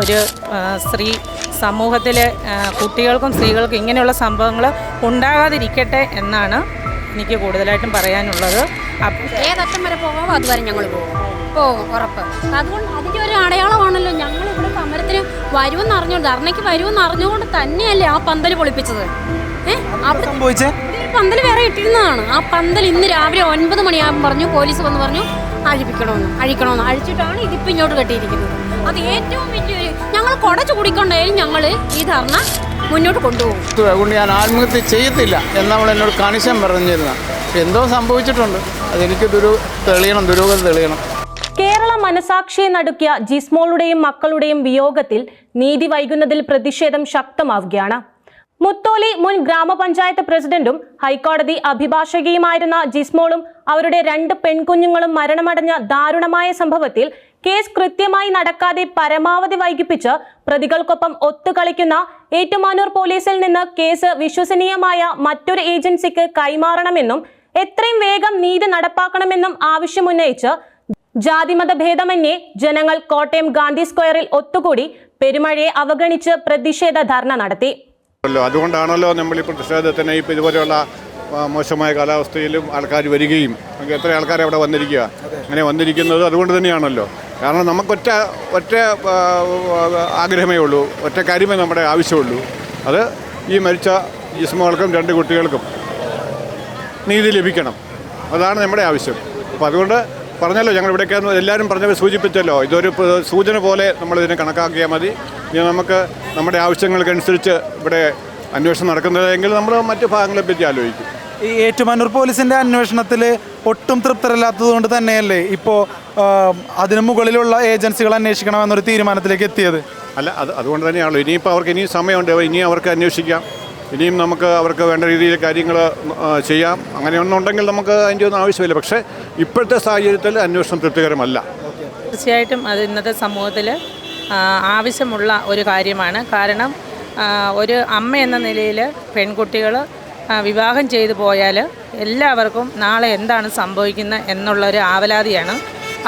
ഒരു സ്ത്രീ സമൂഹത്തിൽ കുട്ടികൾക്കും സ്ത്രീകൾക്കും ഇങ്ങനെയുള്ള സംഭവങ്ങൾ ഉണ്ടാകാതിരിക്കട്ടെ എന്നാണ് എനിക്ക് കൂടുതലായിട്ടും പറയാനുള്ളത്. അപ്പം ഏതറ്റം വരെ പോകാമോ അതുവരെ ഞങ്ങൾ പോകും പോകും ഉറപ്പ്. അതുകൊണ്ട് അതിന്റെ ഒരു അടയാളമാണല്ലോ ഞങ്ങൾ ഇവിടെ സമരത്തിന് വരുമെന്ന് അറിഞ്ഞുകൊണ്ട് ധർണയ്ക്ക് വരുമെന്ന് അറിഞ്ഞുകൊണ്ട് തന്നെയല്ലേ ആ പന്തൽ പൊളിപ്പിച്ചത്. ഏഹ് പന്തൽ വേറെ ഇട്ടിരുന്നതാണ്. ആ പന്തൽ ഇന്ന് രാവിലെ ഒൻപത് മണിയാകുമ്പോൾ പറഞ്ഞു പോലീസ് വന്ന് പറഞ്ഞു അഴിപ്പിക്കണമെന്ന് അഴിക്കണമെന്ന് അഴിച്ചിട്ടാണ് ഇതിപ്പോൾ ഇങ്ങോട്ട് കെട്ടിയിരിക്കുന്നത്. അത് ഏറ്റവും വലിയൊരു ഞങ്ങൾ കുടച്ചു കുടിക്കൊണ്ടായാലും ഞങ്ങൾ ഈ ധർണ മുന്നോട്ട് കൊണ്ടുപോകും. അതുകൊണ്ട് ഞാൻ ആത്മഹത്യ ചെയ്യത്തില്ല എന്നവൾ എന്നോട് കണിശം പറഞ്ഞിരുന്ന എന്തോ സംഭവിച്ചിട്ടുണ്ട്. അതെനിക്ക് ദുരു തെളിയണം ദുരൂഹത തെളിയണം. കേരള മനസാക്ഷിയെ നടുക്കിയ ജിസ്മോളുടെയും മക്കളുടെയും വിയോഗത്തിൽ നീതി വൈകുന്നതിൽ പ്രതിഷേധം ശക്തമാവുകയാണ്. മുത്തോലി മുൻ ഗ്രാമപഞ്ചായത്ത് പ്രസിഡന്റും ഹൈക്കോടതി അഭിഭാഷകയുമായിരുന്ന ജിസ്മോളും അവരുടെ രണ്ട് പെൺകുഞ്ഞുങ്ങളും മരണമടഞ്ഞ ദാരുണമായ സംഭവത്തിൽ കേസ് കൃത്യമായി നടക്കാതെ പരമാവധി വൈകിപ്പിച്ച് പ്രതികൾക്കൊപ്പം ഒത്തുകളിക്കുന്ന ഏറ്റുമാനൂർ പോലീസിൽ നിന്ന് കേസ് വിശ്വസനീയമായ മറ്റൊരു ഏജൻസിക്ക് കൈമാറണമെന്നും എത്രയും വേഗം നീതി നടപ്പാക്കണമെന്നും ആവശ്യമുന്നയിച്ച് ജാതിമത ഭേദമന്യേ ജനങ്ങൾ കോട്ടയം ഗാന്ധി സ്ക്വയറിൽ ഒത്തുകൂടി പെരുമഴയെ അവഗണിച്ച് പ്രതിഷേധ ധർണ നടത്തി. ല്ലോ അതുകൊണ്ടാണല്ലോ നമ്മളിപ്പോൾ പ്രതിഷേധത്തിന് ഇപ്പോൾ ഇതുപോലെയുള്ള മോശമായ കാലാവസ്ഥയിലും ആൾക്കാർ വരികയും എത്ര ആൾക്കാർ അവിടെ വന്നിരിക്കുക അങ്ങനെ വന്നിരിക്കുന്നത് അതുകൊണ്ട് തന്നെയാണല്ലോ. കാരണം നമുക്കൊറ്റ ഒറ്റ ആഗ്രഹമേ ഉള്ളൂ. ഒറ്റ കാര്യമേ നമ്മുടെ ആവശ്യമുള്ളൂ. അത് ഈ മരിച്ച ജിസ്മകൾക്കും രണ്ട് കുട്ടികൾക്കും നീതി ലഭിക്കണം. അതാണ് നമ്മുടെ ആവശ്യം. അപ്പോൾ അതുകൊണ്ട് പറഞ്ഞല്ലോ ഞങ്ങൾ ഇവിടെയൊക്കെ എല്ലാവരും പറഞ്ഞവർ സൂചിപ്പിച്ചല്ലോ. ഇതൊരു സൂചന പോലെ നമ്മളിതിനെ കണക്കാക്കിയാൽ മതി. ഇനി നമുക്ക് നമ്മുടെ ആവശ്യങ്ങൾക്കനുസരിച്ച് ഇവിടെ അന്വേഷണം നടക്കുന്നതെങ്കിൽ നമ്മൾ മറ്റു ഭാഗങ്ങളെ പറ്റി ആലോചിക്കും. ഈ ഏറ്റുമാനൂർ പോലീസിന്റെ അന്വേഷണത്തിൽ ഒട്ടും തൃപ്തരല്ലാത്തത് കൊണ്ട് തന്നെയല്ലേ ഇപ്പോൾ അതിനു മുകളിലുള്ള ഏജൻസികൾ അന്വേഷിക്കണമെന്നൊരു തീരുമാനത്തിലേക്ക് എത്തിയത്? അല്ല അത് അതുകൊണ്ട് തന്നെയാണല്ലോ. ഇനിയിപ്പോൾ അവർക്ക് ഇനിയും സമയമുണ്ട്. ഇനിയും അവർക്ക് അന്വേഷിക്കാം. ഇനിയും നമുക്ക് അവർക്ക് വേണ്ട രീതിയിൽ കാര്യങ്ങൾ ചെയ്യാം. അങ്ങനെയൊന്നുണ്ടെങ്കിൽ നമുക്ക് അതിന്റെ ഒന്നും ആവശ്യമില്ല. പക്ഷേ ഇപ്പോഴത്തെ സാഹചര്യത്തിൽ അന്വേഷണം തൃപ്തികരമല്ല. തീർച്ചയായിട്ടും അത് ഇന്നത്തെ സമൂഹത്തിൽ ആവശ്യമുള്ള ഒരു കാര്യമാണ്. കാരണം ഒരു അമ്മ എന്ന നിലയിൽ പെൺകുട്ടികൾ വിവാഹം ചെയ്തു പോയാൽ എല്ലാവർക്കും നാളെ എന്താണ് സംഭവിക്കുന്നത് എന്നുള്ളൊരു ആവലാതിയാണ്.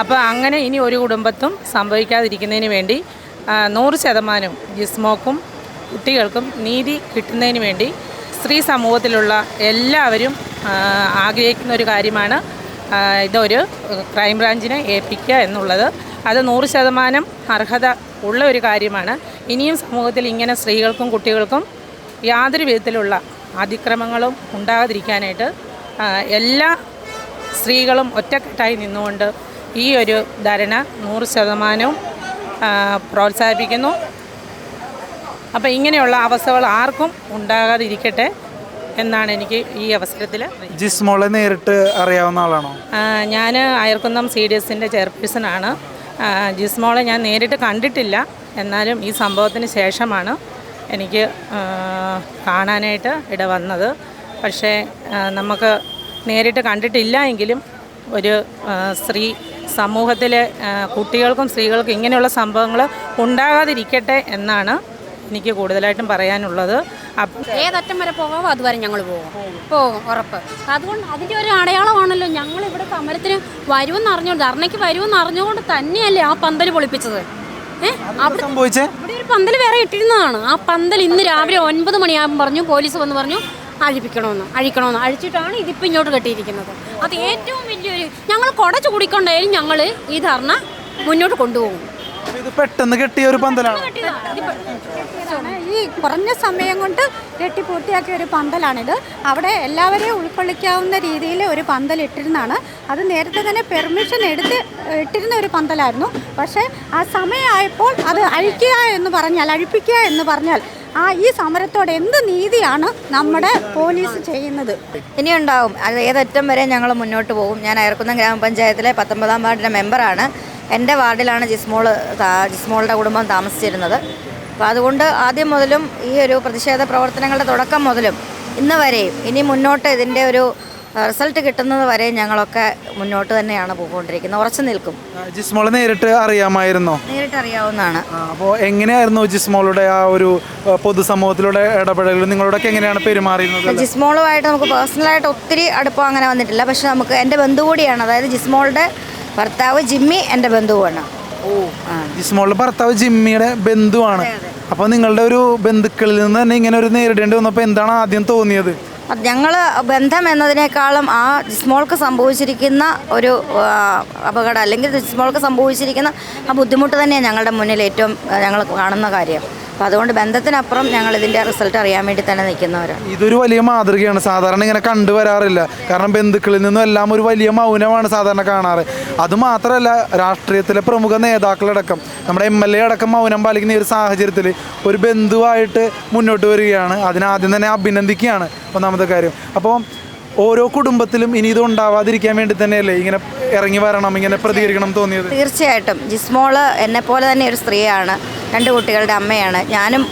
അപ്പോൾ അങ്ങനെ ഇനി ഒരു കുടുംബത്തും സംഭവിക്കാതിരിക്കുന്നതിന് വേണ്ടി നൂറ് ശതമാനം ജിസ്മോക്കും കുട്ടികൾക്കും നീതി കിട്ടുന്നതിന് വേണ്ടി സ്ത്രീ സമൂഹത്തിലുള്ള എല്ലാവരും ആഗ്രഹിക്കുന്ന ഒരു കാര്യമാണ് ഇതൊരു ക്രൈംബ്രാഞ്ചിനെ ഏൽപ്പിക്കുക എന്നുള്ളത്. അത് നൂറ് ശതമാനം അർഹത ഉള്ള ഒരു കാര്യമാണ്. ഇനിയും സമൂഹത്തിൽ ഇങ്ങനെ സ്ത്രീകൾക്കും കുട്ടികൾക്കും യാതൊരു വിധത്തിലുള്ള അതിക്രമങ്ങളും ഉണ്ടാകാതിരിക്കാനായിട്ട് എല്ലാ സ്ത്രീകളും ഒറ്റക്കെട്ടായി നിന്നുകൊണ്ട് ഈ ഒരു ധരണ നൂറ് ശതമാനവും പ്രോത്സാഹിപ്പിക്കുന്നു. അപ്പോൾ ഇങ്ങനെയുള്ള അവസ്ഥകൾ ആർക്കും ഉണ്ടാകാതിരിക്കട്ടെ എന്നാണ് എനിക്ക് ഈ അവസരത്തിൽ ജിസ്മോളെ നേരിട്ട് അറിയാവുന്ന ആളാണോ? ഞാൻ അയർക്കുന്നം സി ഡി എസിന്റെ ചെയർപേഴ്സണാണ് ജിസ് ജിസ്മോളെ ഞാൻ നേരിട്ട് കണ്ടിട്ടില്ല. എന്നാലും ഈ സംഭവത്തിന് ശേഷമാണ് എനിക്ക് കാണാനായിട്ട് ഇട വന്നത്. പക്ഷേ നമുക്ക് നേരിട്ട് കണ്ടിട്ടില്ല എങ്കിലും ഒരു സ്ത്രീ സമൂഹത്തിലെ കുട്ടികൾക്കും സ്ത്രീകൾക്കും ഇങ്ങനെയുള്ള സംഭവങ്ങൾ ഉണ്ടാകാതിരിക്കട്ടെ എന്നാണ് എനിക്ക് കൂടുതലായിട്ടും പറയാനുള്ളത് ഏതറ്റം വരെ പോകാമോ അതുവരെ ഞങ്ങൾ പോകും. പോകും ഉറപ്പ്. അതുകൊണ്ട് അതിന്റെ ഒരു അടയാളമാണല്ലോ ഞങ്ങൾ ഇവിടെ സമരത്തിന് വരുമെന്ന് അറിഞ്ഞു ധർണയ്ക്ക് വരുമെന്ന് അറിഞ്ഞുകൊണ്ട് തന്നെയല്ലേ ആ പന്തൽ പൊളിപ്പിച്ചത്. സംഭവിച്ചേ? ഇവിടെ ഒരു പന്തൽ വേറെ ഇട്ടിരുന്നതാണ്. ആ പന്തൽ ഇന്ന് രാവിലെ ഒൻപത് മണിയാകുമ്പോൾ പറഞ്ഞു പോലീസ് വന്ന് പറഞ്ഞു അഴിപ്പിക്കണമെന്ന് അഴിക്കണമെന്ന്. അഴിച്ചിട്ടാണ് ഇതിപ്പോൾ ഇങ്ങോട്ട് കെട്ടിയിരിക്കുന്നത്. അത് ഏറ്റവും വലിയൊരു ഞങ്ങൾ കുടച്ചു കുടിക്കൊണ്ടായാലും ഞങ്ങൾ ഈ ധർണ മുന്നോട്ട് കൊണ്ടുപോകും. അപ്പൊ ഇത് പെട്ടെന്ന് കെട്ടിയ ഒരു പന്തലാണ്. ഈ കുറഞ്ഞ സമയം കൊണ്ട് കെട്ടി പൂർത്തിയാക്കിയ ഒരു പന്തലാണിത്. അവിടെ എല്ലാവരെയും ഉൾക്കൊള്ളിക്കാവുന്ന രീതിയിൽ ഒരു പന്തൽ ഇട്ടിരുന്നാണ് അത് നേരത്തെ തന്നെ പെർമിഷൻ എടുത്ത് ഇട്ടിരുന്ന ഒരു പന്തലായിരുന്നു. പക്ഷേ ആ സമയമായപ്പോൾ അത് അഴിക്കുക എന്ന് പറഞ്ഞാൽ അഴിപ്പിക്കുക എന്ന് പറഞ്ഞാൽ ആ ഈ സമരത്തോട് എന്ത് നീതിയാണ് നമ്മുടെ പോലീസ് ചെയ്യുന്നത്? ഇനിയുണ്ടാവും. അത് ഏതറ്റം വരെ ഞങ്ങൾ മുന്നോട്ട് പോകും. ഞാൻ അയർക്കുന്ന ഗ്രാമപഞ്ചായത്തിലെ പത്തൊമ്പതാം വാർഡിന്റെ മെമ്പറാണ്. എന്റെ വാർഡിലാണ് ജിസ്മോൾ ജിസ്മോളുടെ കുടുംബം താമസിച്ചിരുന്നത്. അപ്പോൾ അതുകൊണ്ട് ആദ്യം മുതലും ഈ ഒരു പ്രതിഷേധ പ്രവർത്തനങ്ങളുടെ തുടക്കം മുതലും ഇന്ന് വരെയും ഇനി മുന്നോട്ട് ഇതിന്റെ ഒരു റിസൾട്ട് കിട്ടുന്നത് വരെ ഞങ്ങളൊക്കെ മുന്നോട്ട് തന്നെയാണ് പോയിക്കൊണ്ടിരിക്കുന്നത്. ഉറച്ചു നിൽക്കും. ജിസ്മോളെ നേരിട്ട് അറിയാമായിരുന്നോ? നേരിട്ട് അറിയാവുന്നതാണ്. അപ്പോൾ എങ്ങനെയായിരുന്നു ജിസ്മോളുടെ ആ ഒരു പൊതുസമൂഹത്തിലൂടെ ഇടപെടലുകൾ നിങ്ങളോടൊക്കെ എങ്ങനെയാണ് പെരുമാറിയിരുന്നത്? ജിസ്മോളുമായിട്ട് നമുക്ക് പേഴ്സണലായിട്ട് ഒത്തിരി അടുപ്പം അങ്ങനെ വന്നിട്ടില്ല. പക്ഷെ നമുക്ക് എന്റെ ബന്ധു കൂടിയാണ്. അതായത് ജിസ്മോളുടെ ഭർത്താവ് ജിമ്മി എന്റെ ബന്ധുവാണ്. ജിസ്മോളുടെ ഭർത്താവ് ജിമ്മിയുടെ ബന്ധുവാണ്. അപ്പോൾ നിങ്ങളുടെ ഒരു ബന്ധുക്കളിൽ നിന്ന് തന്നെ ഇങ്ങനെ ഒരു നേരിടേണ്ടി വന്നപ്പോൾ എന്താണ് ആദ്യം തോന്നിയത്? ഞങ്ങൾ ബന്ധം എന്നതിനേക്കാളും ആ ജിസ്മോൾക്ക് സംഭവിച്ചിരിക്കുന്ന ഒരു അപകടം അല്ലെങ്കിൽ ജിസ്മോൾക്ക് സംഭവിച്ചിരിക്കുന്ന ആ ബുദ്ധിമുട്ട് തന്നെയാണ് ഞങ്ങളുടെ മുന്നിൽ ഏറ്റവും ഞങ്ങൾ കാണുന്ന കാര്യം. അപ്പോൾ അതുകൊണ്ട് ബന്ധത്തിനപ്പുറം ഞങ്ങൾ ഇതിന്റെ റിസൾട്ട് അറിയാൻ വേണ്ടി തന്നെ നിൽക്കുന്നവരാണ്. ഇതൊരു വലിയ മാതൃകയാണ്. സാധാരണ ഇങ്ങനെ കണ്ടുവരാറില്ല കാരണം ബന്ധുക്കളിൽ നിന്നും എല്ലാം ഒരു വലിയ മൗനമാണ് സാധാരണ കാണാറ്. അതുമാത്രമല്ല രാഷ്ട്രീയത്തിലെ പ്രമുഖ നേതാക്കളടക്കം നമ്മുടെ എം എൽ എ അടക്കം മൗനം പാലിക്കുന്ന ഒരു സാഹചര്യത്തിൽ ഒരു ബന്ധുവായിട്ട് മുന്നോട്ട് വരികയാണ്. അതിനാദ്യം തന്നെ അഭിനന്ദിക്കുകയാണ് ഒന്നാമത്തെ കാര്യം. അപ്പോൾ ഓരോ കുടുംബത്തിലും ഇനി ഇത് ഉണ്ടാവാതിരിക്കാൻ വേണ്ടി തന്നെയല്ലേ ഇങ്ങനെ ഇറങ്ങി വരണം ഇങ്ങനെ പ്രതികരിക്കണം എന്ന് തോന്നിയത്? തീർച്ചയായിട്ടും. ജിസ്മോൾ എന്നെപ്പോലെ തന്നെ ഒരു സ്ത്രീയാണ്. രണ്ട് കുട്ടികളുടെ അമ്മയാണ്. ഞാനും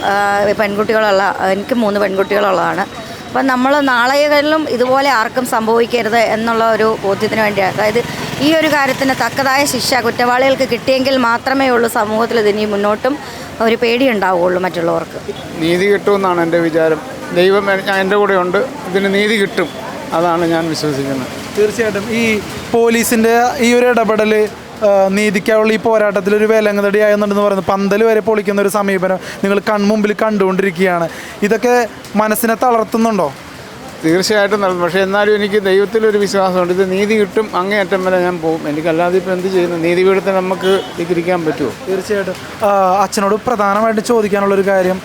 പെൺകുട്ടികളുള്ള എനിക്ക് മൂന്ന് പെൺകുട്ടികളുള്ളതാണ്. അപ്പം നമ്മൾ നാളെകളിലും ഇതുപോലെ ആർക്കും സംഭവിക്കരുത് എന്നുള്ള ഒരു ബോധ്യത്തിന് വേണ്ടിയാണ്. അതായത് ഈ ഒരു കാര്യത്തിന് തക്കതായ ശിക്ഷ കുറ്റവാളികൾക്ക് കിട്ടിയെങ്കിൽ മാത്രമേ ഉള്ളൂ സമൂഹത്തിൽ ഇതിനി മുന്നോട്ടും ഒരു പേടി ഉണ്ടാവുകയുള്ളൂ മറ്റുള്ളവർക്ക്. നീതി കിട്ടുമെന്നാണ് എന്റെ വിചാരം. ദൈവം ഞാൻ എന്റെ കൂടെ ഉണ്ട്. ഇതിന് നീതി കിട്ടും. അതാണ് ഞാൻ വിശ്വസിക്കുന്നത്. തീർച്ചയായിട്ടും ഈ പോലീസിന്റെ ഈ ഒരു ഇടപെടൽ നീതിക്കായുള്ള ഈ പോരാട്ടത്തിൽ ഒരു വേലങ്ങതടിയായെന്നുണ്ടെന്ന് പറയുന്നത് പന്തൽ വരെ പൊളിക്കുന്ന ഒരു സമീപനം നിങ്ങൾ കൺമുമ്പിൽ കണ്ടുകൊണ്ടിരിക്കുകയാണ്. ഇതൊക്കെ മനസ്സിനെ തളർത്തുന്നുണ്ടോ? തീർച്ചയായിട്ടും നടന്നു പക്ഷേ എന്നാലും എനിക്ക് ദൈവത്തിലൊരു വിശ്വാസമുണ്ട്. ഇത് നീതി കിട്ടും അങ്ങേയറ്റം വരെ ഞാൻ പോകും. എനിക്കല്ലാതെ ഇപ്പോൾ എന്ത് ചെയ്യുന്നു? നീതി നീതിപീഠത്തിന് നമുക്ക് ഇരിക്കാൻ പറ്റുമോ? തീർച്ചയായിട്ടും. അച്ഛനോട് പ്രധാനമായിട്ട് ചോദിക്കാനുള്ളൊരു കാര്യം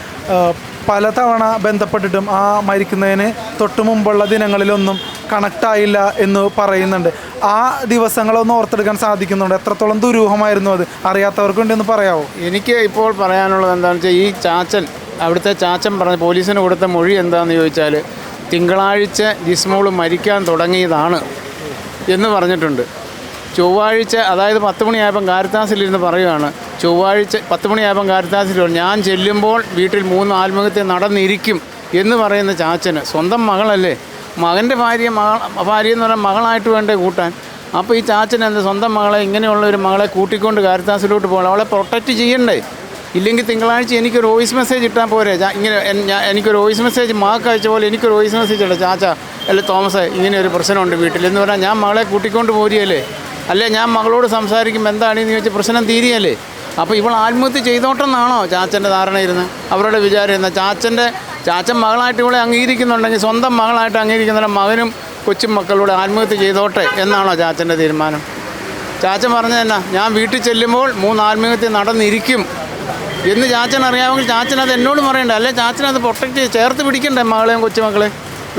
പലതവണ ബന്ധപ്പെട്ടിട്ടും ആ മരിക്കുന്നതിന് തൊട്ട് മുമ്പുള്ള ദിനങ്ങളിലൊന്നും കണക്റ്റ് ആയില്ല എന്ന് പറയുന്നുണ്ട്. ആ ദിവസങ്ങളൊന്ന് ഓർത്തെടുക്കാൻ സാധിക്കുന്നുണ്ട്. എത്രത്തോളം ദുരൂഹമായിരുന്നു അത്. അറിയാത്തവർക്ക് വേണ്ടി ഒന്ന് പറയാമോ എനിക്ക് ഇപ്പോൾ പറയാനുള്ളത് എന്താണെന്ന് വെച്ചാൽ ഈ ചാച്ചൻ അവിടുത്തെ ചാച്ചൻ പറഞ്ഞ പോലീസിന് കൊടുത്ത മൊഴി എന്താണെന്ന് ചോദിച്ചാൽ തിങ്കളാഴ്ച ജിസ്മോൾ മരിക്കാൻ തുടങ്ങിയതാണ് എന്ന് പറഞ്ഞിട്ടുണ്ട്. ചൊവ്വാഴ്ച അതായത് പത്ത് മണിയായപ്പം കാരിത്താസിലിരുന്ന് പറയുകയാണ്. ചൊവ്വാഴ്ച പത്ത് മണിയായപ്പം കാരിത്താസിൽ ഞാൻ ചെല്ലുമ്പോൾ വീട്ടിൽ മൂന്ന് ആത്മഹത്യ നടന്നിരിക്കും എന്ന് പറയുന്ന ചാച്ചന് സ്വന്തം മകളല്ലേ? മകന്റെ ഭാര്യ മകൾ ഭാര്യ എന്ന് പറഞ്ഞാൽ മകളായിട്ട് വേണ്ടേ കൂട്ടാൻ. അപ്പോൾ ഈ ചാച്ചൻ എന്താ സ്വന്തം മകളെ ഇങ്ങനെയുള്ള ഒരു മകളെ കൂട്ടിക്കൊണ്ട് കാരിത്താസിലോട്ട് പോകണം. അവളെ പ്രൊട്ടക്റ്റ് ചെയ്യണ്ടേ? ഇല്ലെങ്കിൽ തിങ്കളാഴ്ച എനിക്കൊരു വോയിസ് മെസ്സേജ് ഇട്ടാൽ പോരെ. ഇങ്ങനെ എനിക്കൊരു വോയിസ് മെസ്സേജ് മാക്ക് അയച്ച പോലെ എനിക്കൊരു വോയിസ് മെസ്സേജ് ഇല്ല ചാച്ച അല്ലെ തോമസ് ഇങ്ങനെ ഒരു പ്രശ്നമുണ്ട് വീട്ടിൽ. എന്ന് പറഞ്ഞാൽ ഞാൻ മകളെ കൂട്ടിക്കൊണ്ട് പോരിയല്ലേ? അല്ലേ ഞാൻ മകളോട് സംസാരിക്കുമ്പോൾ എന്താണെന്ന് ചോദിച്ചാൽ പ്രശ്നം തീരിയല്ലേ? അപ്പോൾ ഇവൾ ആത്മഹത്യ ചെയ്തോട്ടെന്നാണോ ചാച്ചന്റെ ധാരണ ഇരുന്ന് അവരുടെ വിചാരം ഇരുന്ന ചാച്ചന്റെ ചാച്ചൻ മകളായിട്ട് ഇവിടെ അംഗീകരിക്കുന്നുണ്ടെങ്കിൽ സ്വന്തം മകളായിട്ട് അംഗീകരിക്കുന്ന മകനും കൊച്ചും മക്കളൂടെ ആത്മഹത്യ ചെയ്തോട്ടെ എന്നാണോ ചാച്ചന്റെ തീരുമാനം? ചാച്ചൻ പറഞ്ഞത് എന്നാ ഞാൻ വീട്ടിൽ ചെല്ലുമ്പോൾ മൂന്ന് ആത്മഹത്യ നടന്നിരിക്കും. എന്ന് ചാച്ചൻ അറിയാമെങ്കിൽ ചാച്ചൻ അത് എന്നോട് പറയണ്ടേ. അല്ലെ ചാച്ചൻ അത് പ്രൊട്ടക്റ്റ് ചെയ്ത് ചേർത്ത് പിടിക്കണ്ടേ മകളെയും കൊച്ചുമക്കളെ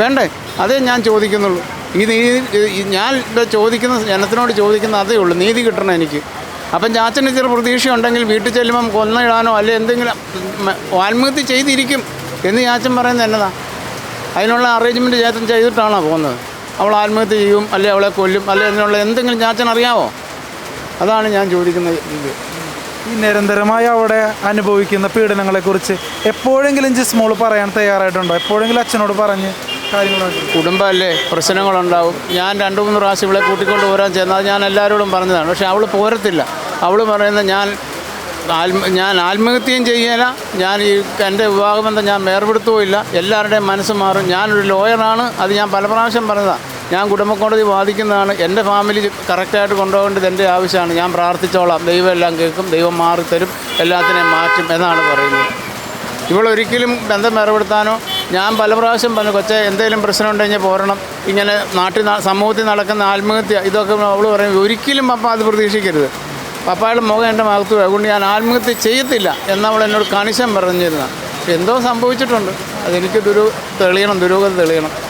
വേണ്ടേ? അതേ ഞാൻ ചോദിക്കുന്നുള്ളൂ. ഈ നീതി ഞാൻ ചോദിക്കുന്ന ജനത്തിനോട് ചോദിക്കുന്ന അതേ ഉള്ളൂ. നീതി കിട്ടണം എനിക്ക്. അപ്പം ചാച്ചന് ചെറിയ പ്രതീക്ഷയുണ്ടെങ്കിൽ വീട്ടിൽ ചെല്ലുമ്പം കൊന്നിടാനോ അല്ലെ എന്തെങ്കിലും ആത്മഹത്യ ചെയ്തിരിക്കും. എന്ന് ചാച്ചൻ പറയുന്നത് എന്നതാ? അതിനുള്ള അറേഞ്ച്മെന്റ് ചാച്ചൻ ചെയ്തിട്ടാണോ പോകുന്നത്? അവൾ ആത്മഹത്യ ചെയ്യും അല്ലെ അവളെ കൊല്ലും അല്ലെ അതിനുള്ള എന്തെങ്കിലും ചാച്ചൻ അറിയാമോ അതാണ് ഞാൻ ചോദിക്കുന്ന ഇത്. ഈ നിരന്തരമായി അവിടെ അനുഭവിക്കുന്ന പീഡനങ്ങളെക്കുറിച്ച് എപ്പോഴെങ്കിലും ജിസ്മോൾ പറയാൻ തയ്യാറായിട്ടുണ്ടോ? എപ്പോഴെങ്കിലും അച്ഛനോട് പറഞ്ഞ് കാര്യങ്ങളുണ്ട് കുടുംബമല്ലേ? പ്രശ്നങ്ങളുണ്ടാവും. ഞാൻ രണ്ട് മൂന്ന് പ്രാവശ്യം ഇവളെ കൂട്ടിക്കൊണ്ട് പോരാൻ ചെന്നാൽ ഞാൻ എല്ലാവരോടും പറഞ്ഞതാണ്. പക്ഷെ അവൾ പോരത്തില്ല. അവൾ പറയുന്നത് ഞാൻ ഞാൻ ആത്മഹത്യയും ചെയ്യില്ല ഞാൻ ഈ എന്റെ വിവാഹബന്ധം ഞാൻ വേർപെടുത്തുകയില്ല എല്ലാവരുടെയും മനസ്സ് മാറും. ഞാനൊരു ലോയറാണ്. അത് ഞാൻ പല പ്രാവശ്യം പറഞ്ഞതാണ് ഞാൻ കുടുംബക്കോടതി വാദിക്കുന്നതാണ്. എന്റെ ഫാമിലി കറക്റ്റായിട്ട് കൊണ്ടുപോകേണ്ടത് എന്റെ ആവശ്യമാണ്. ഞാൻ പ്രാർത്ഥിച്ചോളാം. ദൈവം എല്ലാം കേൾക്കും. ദൈവം മാറിത്തരും എല്ലാത്തിനെയും മാറ്റും എന്നാണ് പറയുന്നത്. ഇവളൊരിക്കലും ബന്ധം വേർപെടുത്താനോ ഞാൻ പല പ്രാവശ്യം പറഞ്ഞു കൊച്ചെ എന്തെങ്കിലും പ്രശ്നം ഉണ്ടെങ്കിൽ പോരണം. ഇങ്ങനെ നാട്ടിൽ സമൂഹത്തിൽ നടക്കുന്ന ആത്മഹത്യ ഇതൊക്കെ അവൾ പറയും. ഒരിക്കലും അപ്പം അത് പ്രതീക്ഷിക്കരുത്. പപ്പായുടെ മുഖം എന്റെ മകത്തു. അതുകൊണ്ട് ഞാൻ ആത്മഹത്യ ചെയ്യത്തില്ല എന്നവൾ എന്നോട് കണിശം പറഞ്ഞിരുന്ന. എന്തോ സംഭവിച്ചിട്ടുണ്ട്. അതെനിക്ക് ദുരു തെളിയണം ദുരൂഹത തെളിയണം.